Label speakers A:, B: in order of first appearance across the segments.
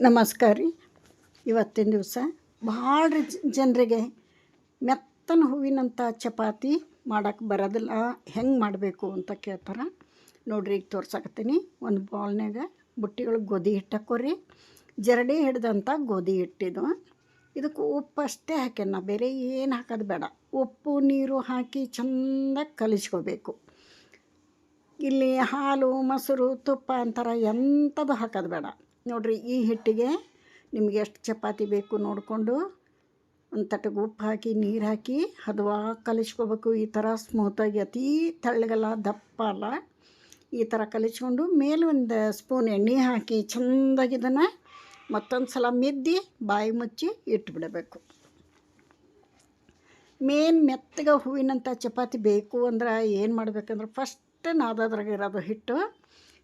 A: ನಮಸ್ಕಾರ ರೀ. ಇವತ್ತಿನ ದಿವಸ ಭಾಳ ಜನರಿಗೆ ಮೆತ್ತನ ಹೂವಿನಂಥ ಚಪಾತಿ ಮಾಡೋಕ್ಕೆ ಬರೋದಿಲ್ಲ. ಹೆಂಗೆ ಮಾಡಬೇಕು ಅಂತ ಕೇಳ್ತಾರೆ. ನೋಡ್ರಿ, ಈಗ ತೋರ್ಸಕತ್ತೀನಿ. ಒಂದು ಬೌಲ್ನಾಗ ಬುಟ್ಟಿ ಒಳಗೆ ಗೋಧಿ ಹಿಟ್ಟು ಹಾಕೋರಿ ಜರಡಿ ಹಿಡ್ದಂಥ ಗೋಧಿ ಹಿಟ್ಟಿದು ಇದಕ್ಕೆ ಉಪ್ಪು ಅಷ್ಟೇ ಹಾಕ್ಯಾನ. ಬೇರೆ ಏನು ಹಾಕೋದು ಬೇಡ. ಉಪ್ಪು, ನೀರು ಹಾಕಿ ಚೆಂದಾಗಿ ಕಲಿಸ್ಕೋಬೇಕು. ಇಲ್ಲಿ ಹಾಲು, ಮೊಸರು, ತುಪ್ಪ ಅಂತಾರೆ ಎಂಥದ್ದು ಹಾಕೋದು ಬೇಡ. ನೋಡಿರಿ, ಈ ಹಿಟ್ಟಿಗೆ ನಿಮ್ಗೆ ಎಷ್ಟು ಚಪಾತಿ ಬೇಕು ನೋಡಿಕೊಂಡು ಒಂದು ತಟ್ಟಗೆ ಉಪ್ಪು ಹಾಕಿ, ನೀರು ಹಾಕಿ ಹದವಾಗಿ ಕಲಿಸ್ಕೋಬೇಕು. ಈ ಥರ ಸ್ಮೂತಾಗಿ ಅತೀ ತಳ್ಳಗಲ್ಲ ದಪ್ಪ ಅಲ್ಲ. ಈ ಥರ ಕಲಿಸ್ಕೊಂಡು ಮೇಲೆ ಒಂದು ಸ್ಪೂನ್ ಎಣ್ಣೆ ಹಾಕಿ ಚೆಂದಾಗಿ ಮತ್ತೊಂದು ಸಲ ಮಿದ್ದಿ ಬಾಯಿ ಮುಚ್ಚಿ ಇಟ್ಬಿಡಬೇಕು. ಮೇನ್ ಮೆತ್ತಗೆ ಹೂವಿನಂಥ ಚಪಾತಿ ಬೇಕು ಅಂದ್ರೆ ಏನು ಮಾಡಬೇಕಂದ್ರೆ ಫಸ್ಟ್ ನಾದದ್ರಾಗ ಇರೋದು ಹಿಟ್ಟು.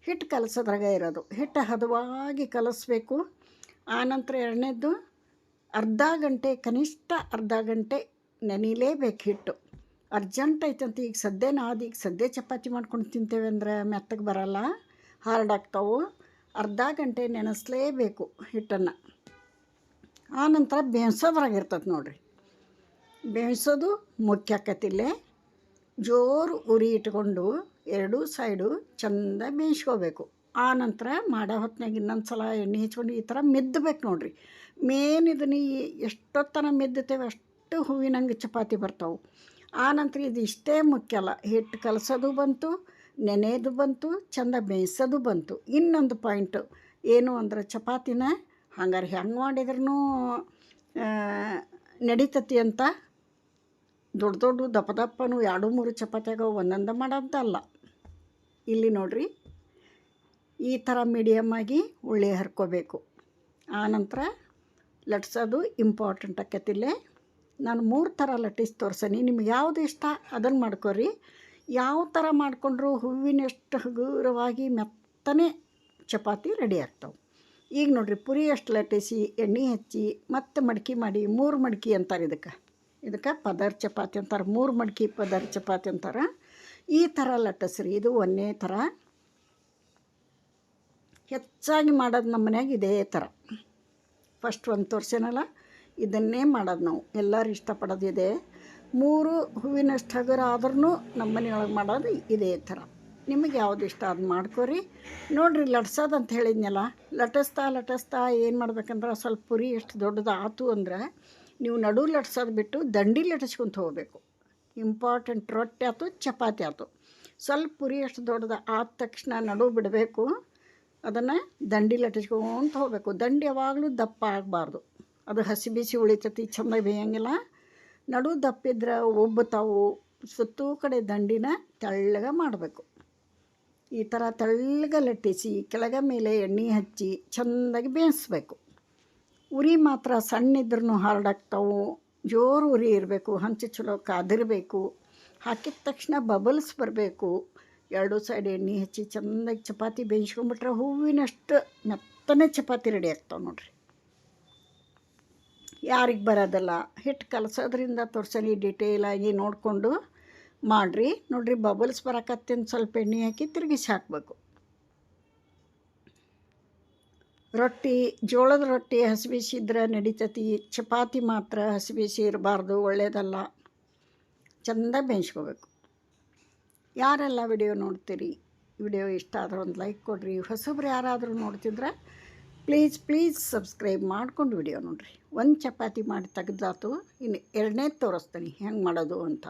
A: ಹಿಟ್ಟು ಕಲಸೋದ್ರಾಗ ಇರೋದು. ಹಿಟ್ಟು ಹದವಾಗಿ ಕಲಿಸ್ಬೇಕು. ಆನಂತರ ಎರಡನೇದ್ದು ಅರ್ಧ ಗಂಟೆ, ಕನಿಷ್ಠ ಅರ್ಧ ಗಂಟೆ ನೆನಿಲೇಬೇಕು ಹಿಟ್ಟು. ಅರ್ಜೆಂಟ್ ಐತಂತ, ಈಗ ಸದ್ಯ ನಾದು, ಈಗ ಸದ್ಯ ಚಪಾತಿ ಮಾಡ್ಕೊಂಡು ತಿಂತೇವೆ ಅಂದ್ರೆ ಮೆತ್ತಗೆ ಬರಲ್ಲ. ಹಾರ್ಡ್ ಆಗ್ತಾವು. ಅರ್ಧ ಗಂಟೆ ನೆನೆಸ್ಲೇಬೇಕು ಹಿಟ್ಟನ್ನು. ಆನಂತರ ಬೇಯಿಸೋದ್ರಾಗಿರ್ತದೆ ನೋಡಿರಿ. ಬೇಯಿಸೋದು ಮುಖ್ಯ ಆಕತಿಲ್ಲೇ ಜೋರು ಉರಿ ಇಟ್ಕೊಂಡು ಎರಡೂ ಸೈಡು ಚಂದ ಬೇಯಿಸ್ಕೋಬೇಕು. ಆ ನಂತರ ಮಾಡೋ ಹೊತ್ತಿನಾಗ ಇನ್ನೊಂದು ಸಲ ಎಣ್ಣೆ ಹಚ್ಕೊಂಡು ಈ ಥರ ಮೆದ್ದಬೇಕು ನೋಡಿರಿ. ಮೇನ್ ಇದನ್ನ ಎಷ್ಟೊತ್ತನ ಮೆದ್ದುತ್ತೇವೆ ಅಷ್ಟು ಹೂವಿನಂಗೆ ಚಪಾತಿ ಬರ್ತಾವೆ. ಆ ನಂತರ ಇದು ಇಷ್ಟೇ ಮುಖ್ಯ ಅಲ್ಲ. ಹಿಟ್ಟು ಕಲಸೋದು ಬಂತು ನೆನೆಯೋದು ಬಂತು, ಚಂದ ಬೇಯಿಸೋದು ಬಂತು. ಇನ್ನೊಂದು ಪಾಯಿಂಟು ಏನು ಅಂದ್ರೆ ಚಪಾತಿನ ಹಂಗಾರೆ ಹೆಂಗೆ ಮಾಡಿದ್ರೂ ನಡೀತತಿ ಅಂತ ದೊಡ್ಡ ದೊಡ್ಡ ದಪ್ಪ ದಪ್ಪನು ಎರಡು ಮೂರು ಚಪಾತಿಯಾಗ ಒಂದೊಂದು ಮಾಡೋದಲ್ಲ. ಇಲ್ಲಿ ನೋಡ್ರಿ, ಈ ಥರ ಮೀಡಿಯಮ್ಮಾಗಿ ಉಳ್ಳಿ ಹರ್ಕೋಬೇಕು. ಆನಂತರ ಲಟ್ಸೋದು ಇಂಪಾರ್ಟೆಂಟ್ ಆಕತಿಲ್ಲೇ. ನಾನು ಮೂರು ಥರ ಲಟ್ಟಿಸಿ ತೋರ್ಸೀನಿ. ನಿಮ್ಗೆ ಯಾವುದು ಇಷ್ಟ ಅದನ್ನು ಮಾಡ್ಕೊರಿ. ಯಾವ ಥರ ಮಾಡಿಕೊಂಡ್ರು ಹೂವಿನಷ್ಟು ಹಗುರವಾಗಿ ಮೆತ್ತನೆ ಚಪಾತಿ ರೆಡಿ ಆಗ್ತಾವೆ. ಈಗ ನೋಡಿರಿ, ಪುರಿ ಅಷ್ಟು ಲಟ್ಟಿಸಿ, ಎಣ್ಣೆ ಹಚ್ಚಿ, ಮತ್ತೆ ಮಡ್ಕೆ ಮಾಡಿ, ಮೂರು ಮಡ್ಕಿ ಅಂತಾರೆ ಇದಕ್ಕೆ. ಇದಕ್ಕೆ ಪದರ್ ಚಪಾತಿ ಅಂತಾರೆ, ಮೂರು ಮಡ್ಕಿ ಪದರ್ ಚಪಾತಿ ಅಂತಾರೆ. ಈ ಥರ ಲಟ್ಟಸ್ರಿ, ಇದು ಒಂದೇ ಥರ ಹೆಚ್ಚಾಗಿ ಮಾಡೋದು ನಮ್ಮ ಮನ್ಯಾಗ ಇದೇ ಥರ ಫಸ್ಟ್ ಒಂದು ತೋರ್ಸೇನಲ್ಲ, ಇದನ್ನೇ ಮಾಡೋದು ನಾವು. ಎಲ್ಲರೂ ಇಷ್ಟಪಡೋದು ಇದೆ. ಮೂರು ಹೂವಿನಷ್ಟು ಹಗುರ ಆದ್ರೂ ನಮ್ಮ ಮನೆಯೊಳಗೆ ಮಾಡೋದು ಇದೇ ಥರ ನಿಮಗೆ ಯಾವ್ದು ಇಷ್ಟ ಅದು ಮಾಡ್ಕೋರಿ. ನೋಡಿರಿ ಲಟ್ಸೋದು ಅಂತ ಹೇಳಿದ್ನಲ್ಲ, ಲಟಸ್ತಾ ಲಟಸ್ತಾ ಏನು ಮಾಡ್ಬೇಕಂದ್ರೆ, ಸ್ವಲ್ಪ ಪುರಿ ಎಷ್ಟು ದೊಡ್ಡದಾಯ್ತು ಆತು ಅಂದ್ರೆ ನೀವು ನಡು ಲಟ್ಸೋದು ಬಿಟ್ಟು ದಂಡಿ ಲಟಿಸ್ಕೊಂತ ಹೋಗಬೇಕು ಇಂಪಾರ್ಟೆಂಟ್ ರೊಟ್ಟಿ ಆಯ್ತು, ಚಪಾತಿ ಆಯ್ತು. ಸ್ವಲ್ಪ ಪುರಿ ಅಷ್ಟು ದೊಡ್ಡದು ಆದ ತಕ್ಷಣ ನಡು ಬಿಡಬೇಕು. ಅದನ್ನು ದಂಡಿ ಲಟಿಸ್ಕೊಂತ ಹೋಗಬೇಕು ದಂಡಿ ಯಾವಾಗಲೂ ದಪ್ಪ ಆಗಬಾರ್ದು. ಅದು ಹಸಿ ಬಿಸಿ ಉಳಿತೈತಿ, ಚೆಂದ ಬೇಯಂಗಿಲ್ಲ. ನಡು ದಪ್ಪಿದ್ರೆ ಒಬ್ಬತಾವು ಸುತ್ತೂ ಕಡೆ ದಂಡಿನ ತೆಳ್ಳಗ ಮಾಡಬೇಕು. ಈ ಥರ ತೆಳ್ಳಗೆ ಲಟ್ಟಿಸಿ, ಕೆಳಗ ಮೇಲೆ ಎಣ್ಣೆ ಹಚ್ಚಿ, ಚೆಂದಾಗಿ ಬೇಯಿಸ್ಬೇಕು. ಉರಿ ಮಾತ್ರ ಸಣ್ಣಿದ್ರೂ ಹಾರ್ಡಾಗ್ತಾವು ಜೋರು ಉರಿ ಇರಬೇಕು, ಹಂಚು ಚಲೋ ಕಾದಿರಬೇಕು. ಹಾಕಿದ ತಕ್ಷಣ ಬಬಲ್ಸ್ ಬರಬೇಕು. ಎರಡು ಸೈಡ್ ಎಣ್ಣೆ ಹಚ್ಚಿ ಚೆಂದಾಗಿ ಚಪಾತಿ ಬೇಯಿಸ್ಕೊಂಬಿಟ್ರೆ ಹೂವಿನಷ್ಟು ಮೆತ್ತನೆ ಚಪಾತಿ ರೆಡಿ ಆಗ್ತಾವೆ ನೋಡ್ರಿ. ಯಾರಿಗೆ ಬರೋದಲ್ಲ ಹಿಟ್ಟು ಕಲಸೋದ್ರಿಂದ ತೋರ್ಸನಿ ಡಿಟೇಲಾಗಿ ನೋಡಿಕೊಂಡು ಮಾಡಿರಿ. ನೋಡಿರಿ ಬಬಲ್ಸ್ ಬರಕತ್ತಿನ ಸ್ವಲ್ಪ ಎಣ್ಣೆ ಹಾಕಿ ತಿರುಗಿಸಿ ಹಾಕಬೇಕು. ರೊಟ್ಟಿ, ಜೋಳದ ರೊಟ್ಟಿ ಹಸಿಬಿಸಿ ಇದ್ರೆ ನಡೀತತಿ, ಚಪಾತಿ ಮಾತ್ರ ಹಸಿಬಿಸಿ ಇರಬಾರ್ದು ಒಳ್ಳೆಯದಲ್ಲ ಚೆಂದ ಬೇಯಿಸ್ಕೋಬೇಕು ಯಾರೆಲ್ಲ ವಿಡಿಯೋ ನೋಡ್ತೀರಿ, ವಿಡಿಯೋ ಇಷ್ಟ ಆದ್ರೆ ಒಂದು ಲೈಕ್ ಕೊಡಿರಿ. ಹೊಸಬ್ರು ಯಾರಾದರೂ ನೋಡ್ತಿದ್ರೆ ಪ್ಲೀಸ್ ಪ್ಲೀಸ್ ಸಬ್ಸ್ಕ್ರೈಬ್ ಮಾಡ್ಕೊಂಡು ವಿಡಿಯೋ ನೋಡಿರಿ. ಒಂದು ಚಪಾತಿ ಮಾಡಿ ತೆಗೆದಾತು, ಇನ್ನು ಎರಡನೇ ತೋರಿಸ್ತೀನಿ ಹೆಂಗೆ ಮಾಡೋದು ಅಂತ.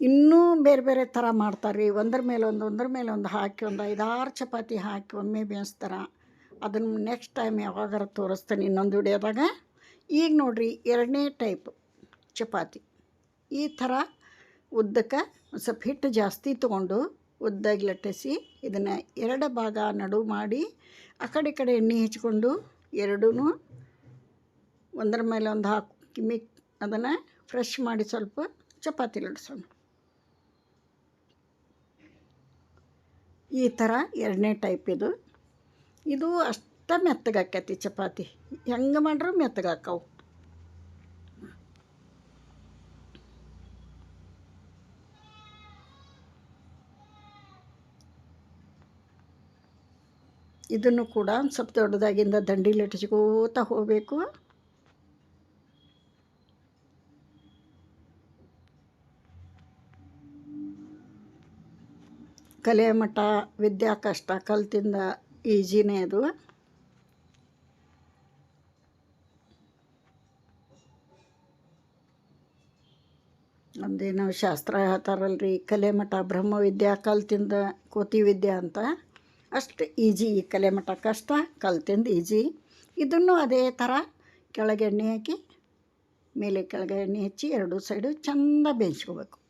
A: ಇನ್ನೂ ಬೇರೆ ಬೇರೆ ಥರ ಮಾಡ್ತಾರೆ. ರೀ ಒಂದ್ರ ಮೇಲೆ ಒಂದು, ಒಂದ್ರ ಮೇಲೆ ಒಂದು ಹಾಕಿ ಒಂದು ಐದಾರು ಚಪಾತಿ ಹಾಕಿ ಒಮ್ಮೆ ಬೇಯಿಸ್ತಾರೆ. ಅದನ್ನು ನೆಕ್ಸ್ಟ್ ಟೈಮ್ ಯಾವಾಗಾರ ತೋರಿಸ್ತೀನಿ ಇನ್ನೊಂದು ವಿಡಿಯೋದಾಗ. ಈಗ ನೋಡಿರಿ ಎರಡನೇ ಟೈಪ್ ಚಪಾತಿ. ಈ ಥರ ಉದ್ದಕ್ಕೆ ಒಂದು ಸ್ವಲ್ಪ ಹಿಟ್ಟು ಜಾಸ್ತಿ ತೊಗೊಂಡು ಉದ್ದಾಗಿ ಲಟ್ಟಿಸಿ ಇದನ್ನು ಎರಡು ಭಾಗ ನಡು ಮಾಡಿ ಆ ಕಡೆ ಕಡೆ ಎಣ್ಣೆ ಹಚ್ಕೊಂಡು ಎರಡೂ ಒಂದರ ಮೇಲೆ ಒಂದು ಹಾಕಿ. ಮಿಕ್ ಅದನ್ನು ಫ್ರೆಶ್ ಮಾಡಿ ಸ್ವಲ್ಪ ಚಪಾತಿ ಲಟ್ಸೋಣ ಈ ಥರ ಎರಡನೇ ಟೈಪ್ ಇದು. ಇದು ಅಷ್ಟ ಮೆತ್ತಗಾಕೈತಿ ಚಪಾತಿ. ಹೆಂಗೆ ಮಾಡ್ರೂ ಮೆತ್ತಗಾಕವು ಇದನ್ನು ಕೂಡ ಸ್ವಲ್ಪ ದೊಡ್ಡದಾಗಿಂದ ದಂಡಿ ಲಟ್ಟಿಸ್ಕೋತಾ ಹೋಗಬೇಕು. ಕಲೆ ಮಠ, ವಿದ್ಯಾ ಕಷ್ಟ ಕಲ್ತಿಂದ ಈಜಿನೇ ಅದು. ಒಂದೇನೋ ಶಾಸ್ತ್ರ ಹೇಳ್ತಾರಲ್ರಿ, ಕಲೆ ಮಠ ಬ್ರಹ್ಮವಿದ್ಯಾ ಕಲ್ತಿಂದ ಕೋತಿ ವಿದ್ಯಾ ಅಂತ. ಅಷ್ಟು ಈಜಿ ಈ ಕಲೆ ಮಠ, ಕಷ್ಟ, ಕಲ್ತಿಂದ ಈಜಿ. ಇದನ್ನು ಅದೇ ಥರ ಕೆಳಗೆ ಎಣ್ಣೆ ಹಾಕಿ, ಮೇಲೆ ಕೆಳಗೆ ಎಣ್ಣೆ ಹಚ್ಚಿ, ಎರಡೂ ಸೈಡು ಚಂದ ಬೇಯಿಸ್ಕೋಬೇಕು.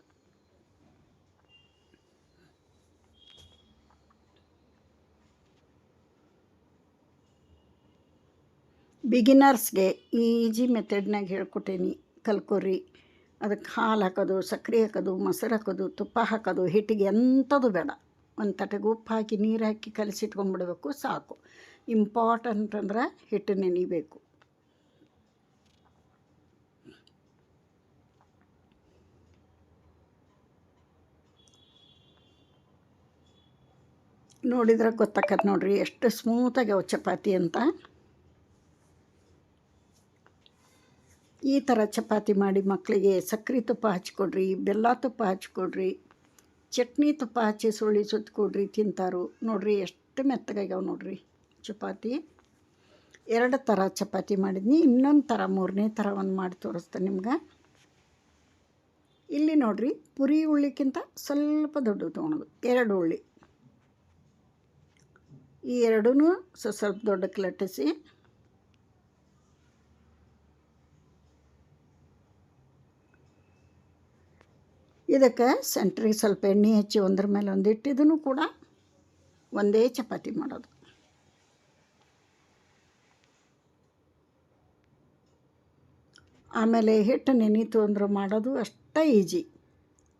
A: ಬಿಗಿನರ್ಸ್ಗೆ ಈಜಿ ಮೆಥಡ್ನಾಗ ಹೇಳ್ಕೊಟ್ಟೇನಿ ಕಲ್ಕೊರಿ ಅದಕ್ಕೆ ಹಾಲು ಹಾಕೋದು ಸಕ್ಕರೆ ಹಾಕೋದು, ಮೊಸರು ಹಾಕೋದು, ತುಪ್ಪ ಹಾಕೋದು, ಹಿಟ್ಟಿಗೆ ಎಂಥದ್ದು ಬೇಡ. ಒಂದು ತಟೆಗೆ ಉಪ್ಪು ಹಾಕಿ, ನೀರು ಹಾಕಿ ಕಲಸಿಟ್ಕೊಂಡ್ಬಿಡ್ಬೇಕು ಸಾಕು. ಇಂಪಾರ್ಟೆಂಟ್ ಅಂದ್ರೆ ಹಿಟ್ಟು ನೆನಿಬೇಕು ನೋಡಿದ್ರೆ ಗೊತ್ತಾಕತ್ತೆ ನೋಡ್ರಿ, ಎಷ್ಟು ಸ್ಮೂತಾಗಿ ಅವು ಚಪಾತಿ ಅಂತ. ಈ ಥರ ಚಪಾತಿ ಮಾಡಿ ಮಕ್ಕಳಿಗೆ ಸಕ್ಕರೆ ತುಪ್ಪ ಹಚ್ಕೊಡ್ರಿ, ಬೆಲ್ಲ ತುಪ್ಪ ಹಚ್ಕೊಡ್ರಿ, ಚಟ್ನಿ ತುಪ್ಪ ಹಚ್ಚಿ ಸುಳ್ಳಿ ಸುತ್ತಕೊಡ್ರಿ ತಿಂತಾರು. ನೋಡ್ರಿ ಎಷ್ಟು ಮೆತ್ತಗಾಗ್ಯಾವ ನೋಡ್ರಿ ಚಪಾತಿ. ಎರಡು ಥರ ಚಪಾತಿ ಮಾಡಿದ್ನಿ, ಇನ್ನೊಂದು ಥರ ಮೂರನೇ ಥರ ಒಂದು ಮಾಡಿ ತೋರಿಸ್ತೇನೆ ನಿಮ್ಗೆ. ಇಲ್ಲಿ ನೋಡ್ರಿ ಪುರಿ ಉಳ್ಳಿಕ್ಕಿಂತ ಸ್ವಲ್ಪ ದೊಡ್ಡದು ತೊಗೊಳೋದು ಎರಡು ಉಳ್ಳಿ ಈ ಎರಡೂ ಸ್ವಲ್ಪ ದೊಡ್ಡಕ್ಕೆ ಲಟ್ಟಿಸಿ ಇದಕ್ಕೆ ಸೆಂಟ್ರಿಗೆ ಸ್ವಲ್ಪ ಎಣ್ಣೆ ಹಚ್ಚಿ ಒಂದ್ರ ಮೇಲೆ ಒಂದು ಇಟ್ಟಿದ್ದೂ ಕೂಡ ಒಂದೇ ಚಪಾತಿ ಮಾಡೋದು. ಆಮೇಲೆ ಹಿಟ್ಟು ನೆನೀತು ಅಂದ್ರೆ ಮಾಡೋದು ಅಷ್ಟೇ ಈಜಿ.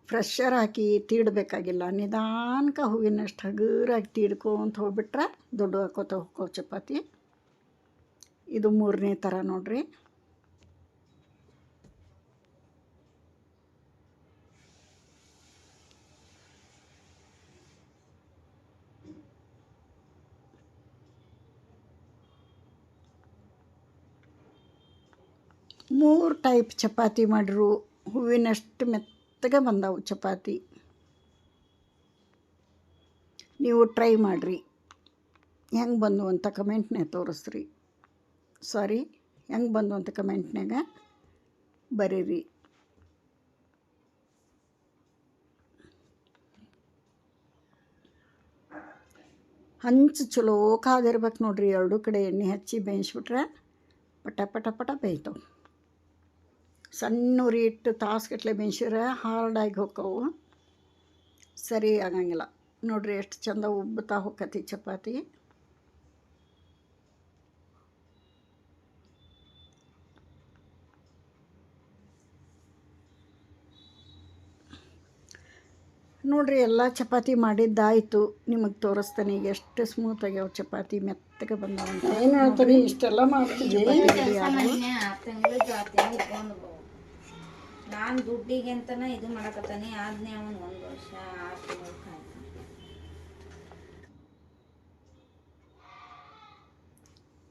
A: ಫ್ರೆಶರ್ ಹಾಕಿ ತೀಡಬೇಕಾಗಿಲ್ಲ ನಿಧಾನಕ್ಕೆ ಹೂವಿನಷ್ಟು ಹಗುರಾಗಿ ತೀಡ್ಕೊಂತ ಹೋಗ್ಬಿಟ್ರೆ ದೊಡ್ಡ ಹಾಕೋತ ಹೋಗೋ ಚಪಾತಿ. ಇದು ಮೂರನೇ ಥರ ನೋಡ್ರಿ. ಮೂರು ಟೈಪ್ ಚಪಾತಿ ಮಾಡಿರು ಹೂವಿನಷ್ಟು ಮೆತ್ತಗೆ ಬಂದವು ಚಪಾತಿ. ನೀವು ಟ್ರೈ ಮಾಡಿರಿ. ಹೆಂಗೆ ಬಂದು ಅಂತ ಕಮೆಂಟ್ನೇ ತೋರಿಸ್ರಿ. ಸಾರಿ, ಹೆಂಗೆ ಬಂದು ಅಂತ ಕಮೆಂಟ್ನಾಗ ಬರೀರಿ. ಹಂಚು ಚಲೋ ಕಾದಿರ್ಬೇಕು ನೋಡ್ರಿ, ಎರಡೂ ಕಡೆ ಎಣ್ಣೆ ಹಚ್ಚಿ ಬೇಯಿಸ್ಬಿಟ್ರೆ ಪಟ ಪಟ ಪಟ ಬೇಯ್ತವೆ. ಸಣ್ಣ ಉರಿ ಇಟ್ಟು ತಾಸುಗಟ್ಲೆ ಬೇಯಿಸಿದ್ರೆ ಹಾರ್ಡಾಗಿ ಹೋಕ್ಕವು. ಸರಿ ಆಗಂಗಿಲ್ಲ. ನೋಡ್ರಿ ಎಷ್ಟು ಚಂದ ಉಬ್ಬುತ್ತಾ ಹೋಗತಿ ಚಪಾತಿ. ನೋಡ್ರಿ ಎಲ್ಲ ಚಪಾತಿ ಮಾಡಿದ್ದಾಯಿತು. ನಿಮಗೆ ತೋರಿಸ್ತಾನೆ ಈಗ ಎಷ್ಟು ಸ್ಮೂತ್ ಆಗ್ಯಾವ ಚಪಾತಿ ಮೆತ್ತಗೆ ಬಂದಾವಂತ. ಏನು ಹೇಳ್ತಾರೆ? ಇಷ್ಟೆಲ್ಲ ಮಾಡ್ತೀವಿ
B: ನಾನು ದುಡ್ಡಿಗೆ ಅಂತಾನೆ ಇದು ಮಾಡಕತ್ತಾನೆ, ಆದ್ನೇ ಅವನ್ ಒಂದು ವರ್ಷ ಆರು ತಿಂಗಳು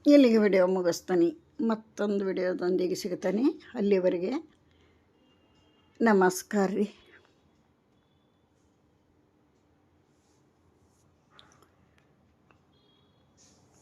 A: ಇಲ್ಲಿಗೆ ವಿಡಿಯೋ ಮುಗಿಸ್ತಾನೆ. ಮತ್ತೊಂದು ವಿಡಿಯೋದೊಂದಿಗೆ ಸಿಗ್ತಾನೆ ಅಲ್ಲಿವರೆಗೆ ನಮಸ್ಕಾರ ರೀ.